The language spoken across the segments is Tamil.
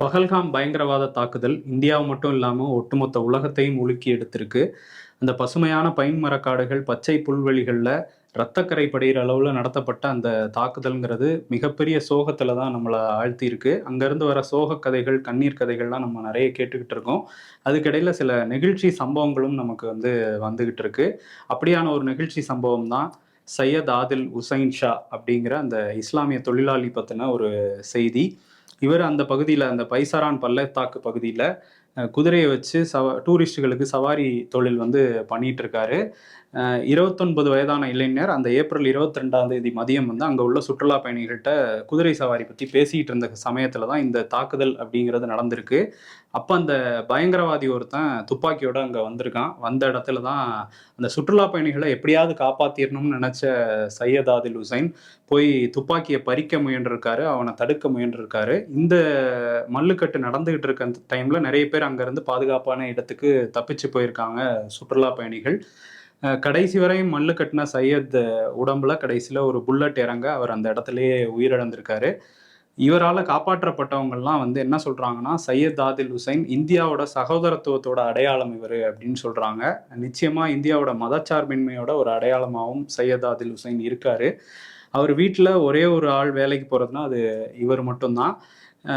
பகல்காம் பயங்கரவாத தாக்குதல் இந்தியாவை மட்டும் இல்லாமல் ஒட்டுமொத்த உலகத்தையும் உலுக்கி எடுத்திருக்கு. அந்த பசுமையான பைன் மரக்காடுகள் பச்சை புல்வெளிகளில் இரத்தக்கரை படையிற அளவில் நடத்தப்பட்ட அந்த தாக்குதல்ங்கிறது மிகப்பெரிய சோகத்தில் தான் நம்மளை ஆழ்த்தியிருக்கு. அங்கேருந்து வர சோக கதைகள் கண்ணீர் கதைகள்லாம் நம்ம நிறைய கேட்டுக்கிட்டு இருக்கோம். அதுக்கிடையில் சில நெகிழ்ச்சி சம்பவங்களும் நமக்கு வந்து வந்துகிட்டு இருக்கு. அப்படியான ஒரு நெகிழ்ச்சி சம்பவம் தான் சையத் ஆதில் உசைன் ஷா அப்படிங்கிற அந்த இஸ்லாமிய தொழிலாளி பற்றின ஒரு செய்தி. இவர் அந்த பகுதியில் அந்த பைசாரான் பள்ளத்தாக்கு பகுதியில் குதிரையை வச்சு சவ டூரிஸ்டுகளுக்கு சவாரி தொழில் வந்து பண்ணிட்டு இருக்காரு இருபத்தொன்பது வயதான இளைஞர் அந்த ஏப்ரல் இருபத்தி ரெண்டாம் தேதி மதியம் வந்து அங்கே உள்ள சுற்றுலா பயணிகள்கிட்ட குதிரை சவாரி பற்றி பேசிகிட்டு இருந்த சமயத்தில் தான் இந்த தாக்குதல் அப்படிங்கிறது நடந்திருக்கு. அப்போ அந்த பயங்கரவாதி ஒருத்தன் துப்பாக்கியோடு அங்கே வந்திருக்கான். வந்த இடத்துல தான் அந்த சுற்றுலா பயணிகளை எப்படியாவது காப்பாற்றிடணும்னு நினச்ச சையத் ஆதில் ஹுசைன் போய் துப்பாக்கியை பறிக்க முயன்றிருக்காரு அவனை தடுக்க முயன்றிருக்காரு. இந்த மல்லுக்கட்டு நடந்துகிட்டு இருக்க அந்த நிறைய பேர் அங்கேருந்து பாதுகாப்பான இடத்துக்கு தப்பிச்சு போயிருக்காங்க சுற்றுலா பயணிகள். கடைசி வரையும் மல்லு கட்டின சையத் உடம்புல கடைசியில் ஒரு புல்லட் இறங்க அவர் அந்த இடத்துலயே உயிரிழந்திருக்காரு. இவரால் காப்பாற்றப்பட்டவங்கள்லாம் வந்து என்ன சொல்கிறாங்கன்னா சையத் ஆதில் ஹுசைன் இந்தியாவோட சகோதரத்துவத்தோட அடையாளம் இவர் அப்படின்னு சொல்கிறாங்க நிச்சயமாக இந்தியாவோட மதச்சார்பின்மையோட ஒரு அடையாளமாகவும் சையத் ஆதில் ஹுசைன் இருக்கார். அவர் வீட்டில் ஒரே ஒரு ஆள் வேலைக்கு போகிறதுனா அது இவர் மட்டும்தான்.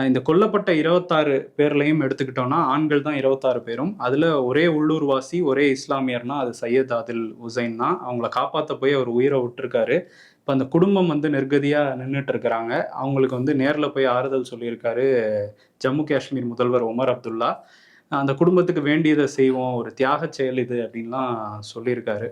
இந்த கொல்லப்பட்ட இருபத்தாறு பேர்லையும் எடுத்துக்கிட்டோம்னா ஆண்கள் தான் இருபத்தாறு பேரும். அதில் ஒரே உள்ளூர்வாசி ஒரே இஸ்லாமியர்னா அது சையத் ஆதில் உசைன் தான். அவங்கள காப்பாற்ற போய் அவர் உயிரை விட்டுருக்காரு. இப்போ அந்த குடும்பம் வந்து நெருக்கதியாக நின்றுட்டு இருக்கிறாங்க அவங்களுக்கு வந்து நேரில் போய் ஆறுதல் சொல்லியிருக்காரு ஜம்மு காஷ்மீர் முதல்வர் உமர் அப்துல்லா. அந்த குடும்பத்துக்கு வேண்டியதை செய்வோம் ஒரு தியாக செயல் இது அப்படின்லாம் சொல்லியிருக்காரு.